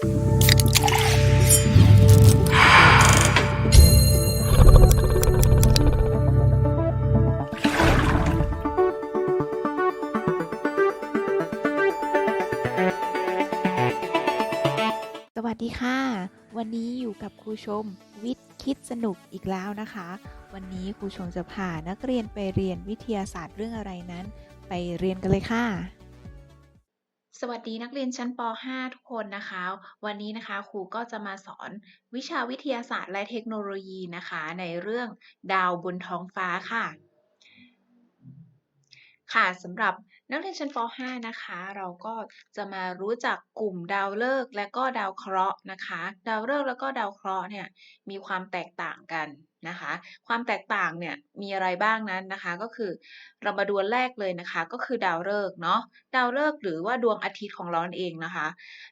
สวัสดีค่ะ วันนี้อยู่กับครูชมวิทย์คิดสนุกอีกแล้วนะคะ วันนี้ครูชมจะพานักเรียนไปเรียนวิทยาศาสตร์เรื่องอะไรนั้น ไปเรียนกันเลยค่ะ สวัสดีนักเรียนชั้นป .5 ทุกคนนะคะ วันนี้นะคะครูก็จะมาสอนวิชาวิทยาศาสตร์และเทคโนโลยีนะคะ ในเรื่องดาวบนท้องฟ้าค่ะ ค่ะสำหรับนักเรียนชั้นป .5 นะคะ เราก็จะมารู้จักกลุ่มดาวฤกษ์และก็ดาวเคราะห์นะคะ ดาวฤกษ์แล้วก็ดาวเคราะห์เนี่ยมีความแตกต่างกันนะคะ ความแตกต่างเนี่ยมีอะไรบ้างนั้นนะคะ ก็คือเรามาดูอันแรกเลยนะคะ ก็คือดาวฤกษ์เนาะดาวฤกษ์หรือว่าดวงอาทิตย์ของเราเองนะคะ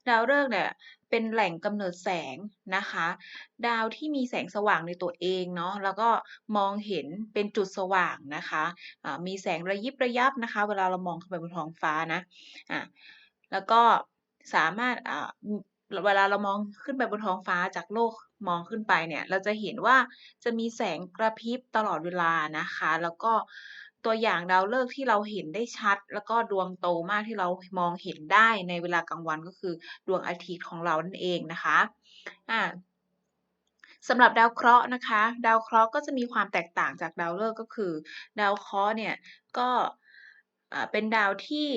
ดาวฤกษ์เนี่ย เป็นแหล่งกำเนิดแสงนะคะ ดาวที่มีแสงสว่างในตัวเองเนาะแล้วก็มองเห็นเป็นจุดสว่างนะคะอ่ามีแสงระยิบระยับนะคะ เวลาเรามองขึ้นไปบนท้องฟ้านะอะแล้วก็สามารถอ่าเวลาเรามองขึ้นไปบนท้องฟ้าจากโลกมองขึ้นไปเนี่ย เราจะเห็นว่าจะมีแสงกระพริบตลอดเวลานะคะ แล้วก็ ตัวอย่างดาวฤกษ์ที่เราเห็นได้ชัด แล้วก็ดวงโตมากที่เรามองเห็นได้ในเวลากลางวันก็คือดวงอาทิตย์ของเรานั่นเองนะคะอ่าสำหรับดาวเคราะห์นะคะ ดาวเคราะห์ก็จะมีความแตกต่างจากดาวฤกษ์ก็คือ ดาวเคราะห์เนี่ยก็อ่าเป็นดาวที่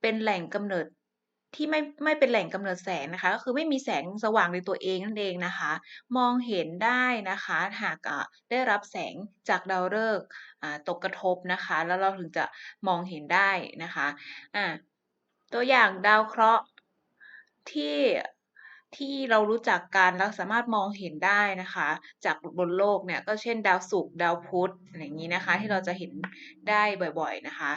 เป็นแหล่งกำเนิด ที่ไม่ไม่เป็นแหล่งกำเนิดแสงนะคะ ก็คือไม่มีแสงสว่างในตัวเองนั่นเองนะคะ มองเห็นได้นะคะ หากอ่าได้รับแสงจากดาวฤกษ์ตกกระทบนะคะ แล้วเราถึงจะมองเห็นได้นะคะอ่าตัวอย่างดาวเคราะห์ที่ที่เรารู้จักกันแล้วสามารถมองเห็นได้นะคะ จากบนโลกเนี่ยก็เช่น ดาวศุกร์ดาวพุธอย่างนี้นะคะ ที่เราจะเห็นได้บ่อยๆนะคะ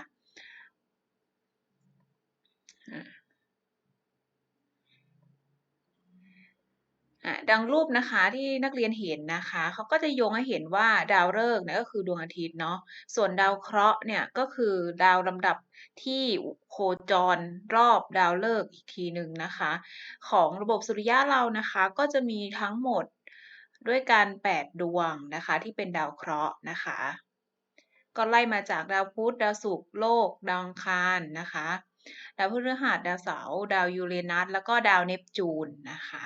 อ่าอะ ดังรูปนะคะที่นักเรียนเห็นนะคะเขาก็จะโยงให้เห็นว่าดาวฤกษ์เนี่ยก็คือดวงอาทิตย์เนาะส่วนดาวเคราะห์เนี่ยก็คือดาวลำดับที่โคจรรอบดาวฤกษ์อีกทีหนึ่งนะคะ ของระบบสุริยะเรานะคะก็จะมีทั้งหมดด้วยกัน 8 ดวงนะคะ ที่เป็นดาวเคราะห์นะคะ ก็ไล่มาจากดาวพุธดาวศุกร์โลก ดาวอังคารนะคะ ดาวพฤหัสดาวเสาร์ดาวยูเรนัสแล้วก็ดาวเนปจูนนะคะ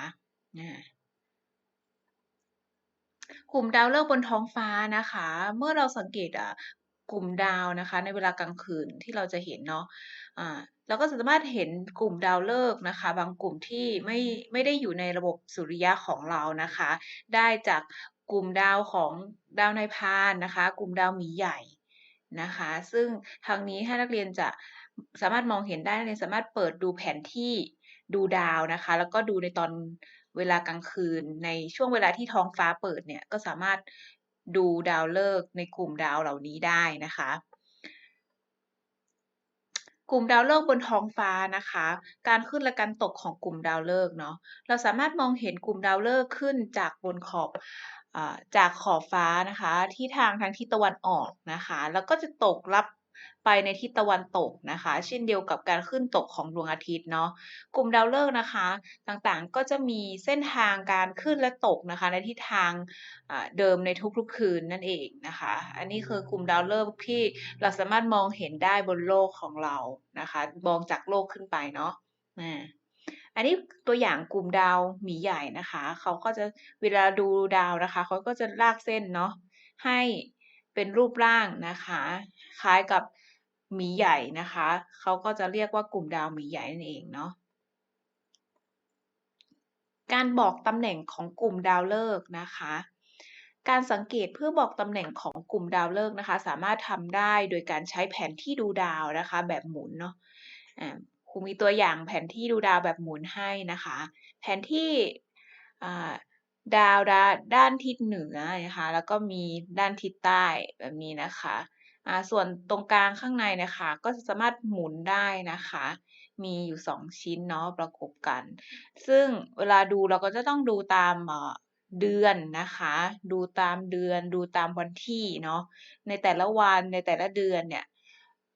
กลุ่มดาวฤกษ์บนท้องฟ้านะคะ เมื่อเราสังเกตอะกลุ่มดาวนะคะ ในเวลากลางคืนที่เราจะเห็นเนาะอ่าเราก็สามารถเห็นกลุ่มดาวฤกษ์นะคะ บางกลุ่มที่ไม่ไม่ได้อยู่ในระบบสุริยะของเรานะคะ ได้จากกลุ่มดาวของดาวในพานนะคะ กลุ่มดาวหมีใหญ่นะคะ ซึ่งทางนี้ให้นักเรียนจะสามารถมองเห็นได้นักเรียนสามารถเปิดดูแผนที่ดูดาวนะคะ แล้วก็ดูในตอน เวลากลางคืนในช่วงเวลาที่ท้องฟ้าเปิดเนี่ยก็สามารถดูดาวฤกษ์ในกลุ่มดาวเหล่านี้ได้นะคะ กลุ่มดาวฤกษ์บนท้องฟ้านะคะ การขึ้นและการตกของกลุ่มดาวฤกษ์เนาะเราสามารถมองเห็นกลุ่มดาวฤกษ์ขึ้นจากบนขอบจากขอบฟ้านะคะ ที่ทางทางทิศตะวันออกนะคะ แล้วก็จะตกรับ ไปในทิศตะวันตกนะคะ เช่นเดียวกับการขึ้นตกของดวงอาทิตย์เนาะกลุ่มดาวฤกษ์นะคะ ต่างๆก็จะมีเส้นทางการขึ้นและตกนะคะ ในทิศทางเดิมในทุกๆคืนนั่นเองนะคะ อันนี้คือกลุ่มดาวฤกษ์ที่เราสามารถมองเห็นได้บนโลกของเรานะคะ มองจากโลกขึ้นไปเนาะอันนี้ตัวอย่างกลุ่มดาวหมีใหญ่นะคะ เขาก็จะเวลาดูดาวนะคะ เขาก็จะลากเส้นเนาะให้ เป็นรูปร่างนะคะ คล้ายกับหมีใหญ่นะคะเขาก็จะเรียกว่ากลุ่มดาวหมีใหญ่นั่นเองเนาะการบอกตำแหน่งของกลุ่มดาวฤกษ์นะคะ การสังเกตเพื่อบอกตำแหน่งของกลุ่มดาวฤกษ์นะคะ สามารถทำได้โดยการใช้แผนที่ดูดาวนะคะ แบบหมุนเนาะอ่าครูมีตัวอย่างแผนที่ดูดาวแบบหมุนให้นะคะ แผนที่อ่า ดาวดาด้านทิศเหนือนะคะ แล้วก็มีด้านทิศใต้แบบนี้นะคะอ่าส่วนตรงกลางข้างในนะคะ ก็สามารถหมุนได้นะคะ มีอยู่สองชิ้นเนาะประกบกัน ซึ่งเวลาดูเราก็จะต้องดูตามเดือนนะคะ ดูตามเดือน ดูตามวันที่เนาะ ในแต่ละวันในแต่ละเดือนเนี่ย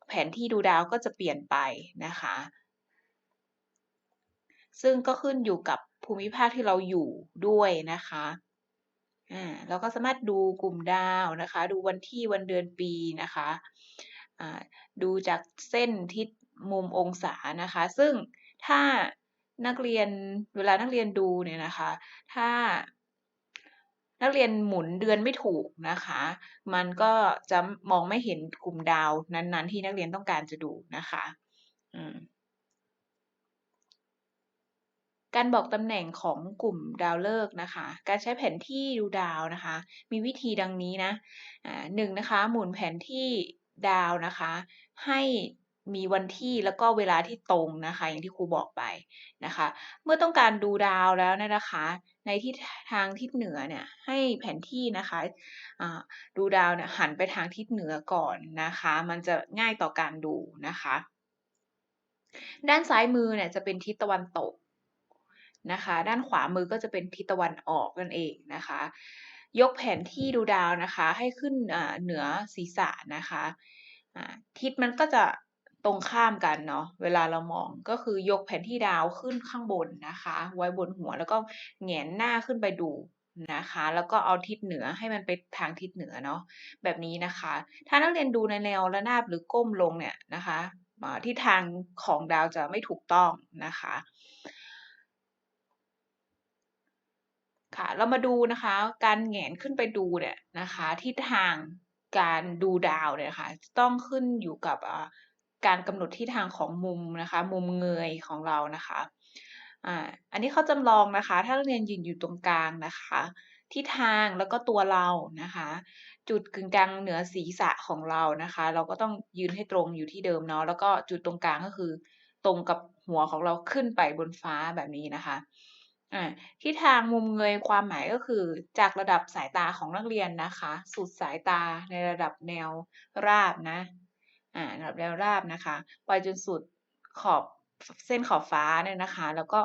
แผนที่ดูดาวก็จะเปลี่ยนไปนะคะ ซึ่งก็ขึ้นอยู่กับ ภูมิภาคที่เราอยู่ด้วยนะคะอ่าเราก็สามารถดูกลุ่มดาวนะคะ ดูวันที่วันเดือนปีนะคะอ่าดูจากเส้นทิศมุมองศานะคะ ซึ่งถ้านักเรียนเวลานักเรียนดูเนี่ยนะคะ ถ้านักเรียนหมุนเดือนไม่ถูกนะคะ มันก็จะมองไม่เห็นกลุ่มดาวนั้นๆ ที่นักเรียนต้องการจะดูนะคะ อืม การบอกตำแหน่งของกลุ่มดาวฤกษ์นะคะ การใช้แผนที่ดูดาวนะคะ มีวิธีดังนี้นะอ่าหนึ่งนะคะ หมุนแผนที่ดาวนะคะ ให้มีวันที่แล้วก็เวลาที่ตรงนะคะ อย่างที่ครูบอกไปนะคะ เมื่อต้องการดูดาวแล้วนี่ยนะคะ ในทิศทางทิศเหนือเนี่ยให้แผนที่นะคะอ่าดูดาวเนี่ยหันไปทางทิศเหนือก่อนนะคะ มันจะง่ายต่อการดูนะคะ ด้านซ้ายมือเนี่ยจะเป็นทิศตะวันตก นะคะ ด้านขวามือก็จะเป็นทิศตะวันออกนั่นเองนะคะ ยกแผนที่ดูดาวนะคะ ให้ขึ้นเหนือศีรษะนะคะทิศมันก็จะตรงข้ามกันเนาะเวลาเรามองก็คือยกแผนที่ดาวขึ้นข้างบนนะคะ ไว้บนหัวแล้วก็แหงนหน้าขึ้นไปดูนะคะ แล้วก็เอาทิศเหนือให้มันไปทางทิศเหนือเนาะแบบนี้นะคะ ถ้านักเรียนดูในแนวระนาบหรือก้มลงเนี่ยนะคะทิศทางของดาวจะไม่ถูกต้องนะคะ ค่ะเรามาดูนะคะ การแหงนขึ้นไปดูเนี่ยนะคะทิศทางการดูดาวเนี่ยค่ะจะต้องขึ้นอยู่กับการกำหนดทิศทางของมุมนะคะ มุมเงยของเรานะคะอ่าอันนี้เขาจำลองนะคะ ถ้านักเรียนยืนอยู่ตรงกลางนะคะทิศทางแล้วก็ตัวเรานะคะ จุดกึ่งกลางเหนือศีรษะของเรานะคะ เราก็ต้องยืนให้ตรงอยู่ที่เดิมเนาะแล้วก็จุดตรงกลางก็คือ ตรงกับหัวของเราขึ้นไปบนฟ้าแบบนี้นะคะ ทิศทางมุมเงยความหมายก็คือ จากระดับสายตาของนักเรียนนะคะ สุดสายตาในระดับแนวราบนะระดับแนวราบนะคะไปจนสุดขอบเส้นขอบฟ้าเนี่ยนะคะ แล้วก็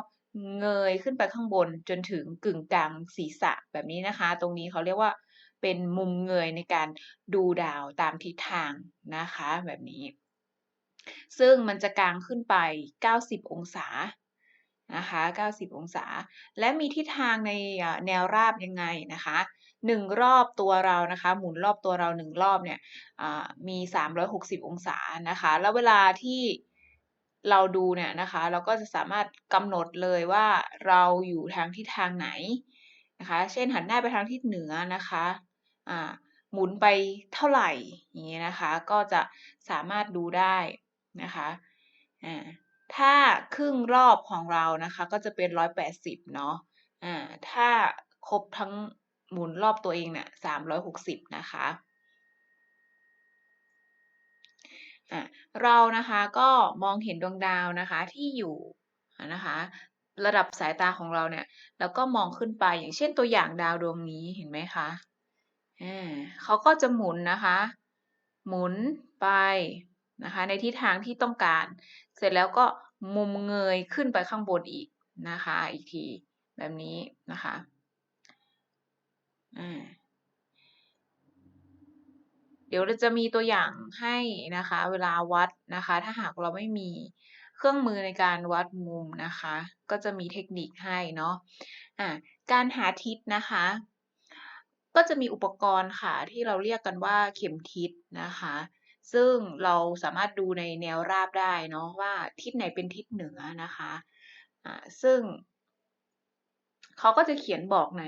เงยขึ้นไปข้างบนจนถึงกึ่งกลางศีรษะแบบนี้นะคะ ตรงนี้เขาเรียกว่าเป็นมุมเงยในการดูดาวตามทิศทางนะคะแบบนี้ ซึ่งมันจะกลางขึ้นไป 90 องศา นะคะ 90 องศา และมีทิศทางในแนวราบยังไงนะคะ1รอบตัวเรานะคะ หมุนรอบตัวเรา1รอบเนี่ยมี 360 องศานะคะ แล้วเวลาที่เราดูเนี่ยนะคะ เราก็จะสามารถกำหนดเลยว่าเราอยู่ทางทิศทางไหนนะคะ เช่นหันหน้าไปทางทิศเหนือนะคะหมุนไปเท่าไหร่อย่างนี้ยนะคะ ก็จะสามารถดูได้นะคะอ่า ถ้าครึ่งรอบของเรานะคะ ก็จะเป็น 180 เนาะอ่าถ้าครบทั้งหมุนรอบตัวเองเนี่ย360 นะคะอะเรานะคะก็มองเห็นดวงดาวนะคะที่อยู่นะคะระดับสายตาของเราเนี่ย แล้วก็มองขึ้นไปอย่างเช่นตัวอย่างดาวดวงนี้เห็นไหมคะอ่าเขาก็จะหมุนนะคะ หมุนไปนะคะ ในทิศทางที่ต้องการ เสร็จแล้วก็มุมเงยขึ้นไปข้างบนอีกนะคะ อีกทีแบบนี้นะคะอ่าเดี๋ยวเราจะมีตัวอย่างให้นะคะ เวลาวัดนะคะ ถ้าหากเราไม่มีเครื่องมือในการวัดมุมนะคะ ก็จะมีเทคนิคให้เนาะอ่าการหาทิศนะคะ ก็จะมีอุปกรณ์ค่ะที่เราเรียกกันว่าเข็มทิศนะคะ ซึ่งเราสามารถดูในแนวราบได้เนาะว่าทิศไหนเป็นทิศเหนือนะคะอ่าซึ่งเขาก็จะเขียนบอกใน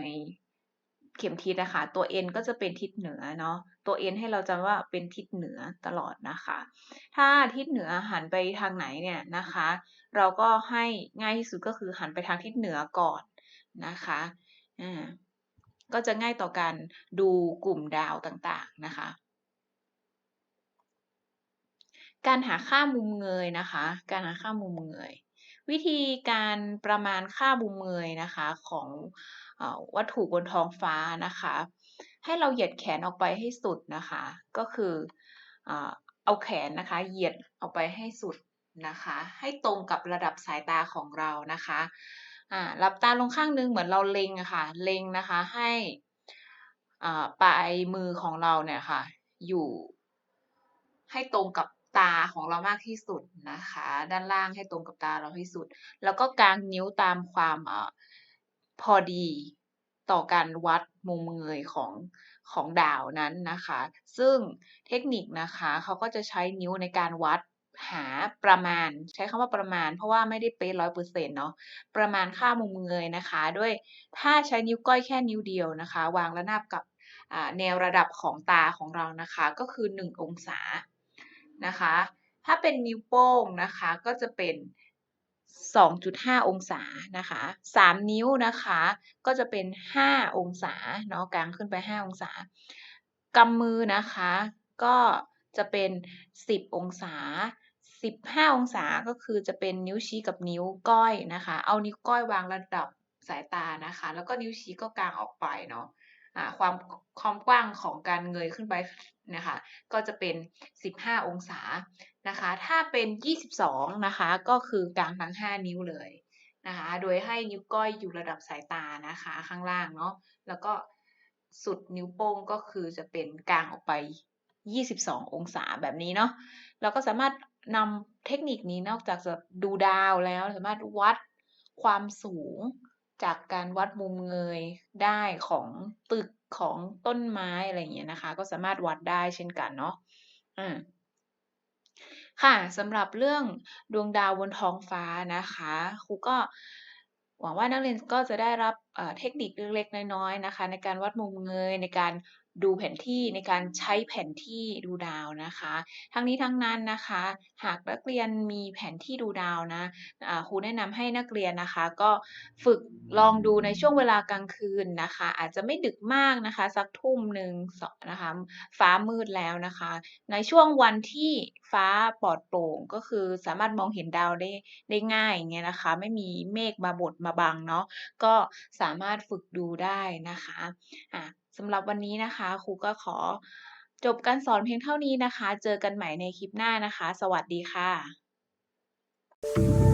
เข็มทิศนะคะ ตัว n ก็จะเป็นทิศเหนือเนาะ ตัว n ให้เราจำว่าเป็นทิศเหนือตลอดนะคะ ถ้าทิศเหนือหันไปทางไหนเนี่ยนะคะ เราก็ให้ง่ายที่สุดก็คือหันไปทางทิศเหนือก่อนนะคะอ่าก็จะง่ายต่อการดูกลุ่มดาวต่างๆนะคะ การหาค่ามุมเงยนะคะ การหาค่ามุมเงย วิธีการประมาณค่ามุมเงยนะคะของวัตถุบนท้องฟ้านะคะ ให้เราเหยียดแขนออกไปให้สุดนะคะ ก็คือเอาแขนนะคะ เหยียดออกไปให้สุดนะคะ ให้ตรงกับระดับสายตาของเรานะคะหลับตาลงข้างนึงเหมือนเราเล็งอะค่ะ เล็งนะคะให้ปลายมือของเราเนี่ยค่ะ อยู่ให้ตรงกับ ตาของเรามากที่สุดนะคะ ด้านล่างให้ตรงกับตาเราที่สุด แล้วก็กางนิ้วตามความอพอดีต่อการวัดมุมเงยของของดาวนั้นนะคะ ซึ่งเทคนิคนะคะเขาก็จะใช้นิ้วในการวัดหาประมาณ ใช้คำว่าประมาณ เพราะว่าไม่ได้เป๊ะร้อยเปอร์เซ็นต์เนาะประมาณค่ามุมเงยนะคะ ด้วยถ้าใช้นิ้วก้อยแค่นิ้วเดียวนะคะ วางระนาบกับแนวระดับของตาของเรานะคะ ก็คือ 1 องศา นะคะ ถ้าเป็นนิ้วโป้งนะคะก็จะเป็น 2.5 องศานะคะ 3 นิ้วนะคะก็จะเป็น 5 องศาเนาะกางขึ้นไป 5 องศากำมือนะคะก็จะเป็น 10 องศา 15 องศาก็คือจะเป็นนิ้วชี้กับนิ้วก้อยนะคะ เอานิ้วก้อยวางระดับสายตานะคะ แล้วก็นิ้วชี้ก็กางออกไปเนาะอ่าความความกว้างของการเงยขึ้นไป นะคะ ก็จะเป็น 15 องศานะคะ ถ้าเป็น 22 นะคะ ก็คือกลางทั้ง 5 นิ้วเลยนะคะ โดยให้นิ้วก้อยอยู่ระดับสายตานะคะข้างล่างเนาะ แล้วก็สุดนิ้วโป้งก็คือจะเป็นกลางออกไป 22 องศาแบบนี้เนาะ เราก็สามารถนำเทคนิคนี้นอกจากจะดูดาวแล้วสามารถวัดความสูง จากการวัดมุมเงยได้ของตึกของต้นไม้อะไรอย่างเงี้ยนะคะ ก็สามารถวัดได้เช่นกันเนาะอ่าค่ะสำหรับเรื่องดวงดาวบนท้องฟ้านะคะครูก็หวังว่านักเรียนก็จะได้รับเทคนิคเล็กๆน้อยๆนะคะ ในการวัดมุมเงยในการ ดูแผนที่ในการใช้แผนที่ดูดาวนะคะ ทั้งนี้ทั้งนั้นนะคะ หากนักเรียนมีแผนที่ดูดาวนะครูแนะนำให้นักเรียนนะคะ ก็ฝึกลองดูในช่วงเวลากลางคืนนะคะ อาจจะไม่ดึกมากนะคะ สักทุ่มหนึ่งสองนะคะ ฟ้ามืดแล้วนะคะ ในช่วงวันที่ฟ้าปลอดโปร่งก็คือสามารถมองเห็นดาวได้ได้ง่ายอย่างเงี้ยนะคะ ไม่มีเมฆมาบดมาบังเนาะก็สามารถฝึกดูได้นะคะอะ สำหรับวันนี้นะคะครูก็ขอจบการสอนเพียงเท่านี้นะคะ เจอกันใหม่ในคลิปหน้านะคะ สวัสดีค่ะ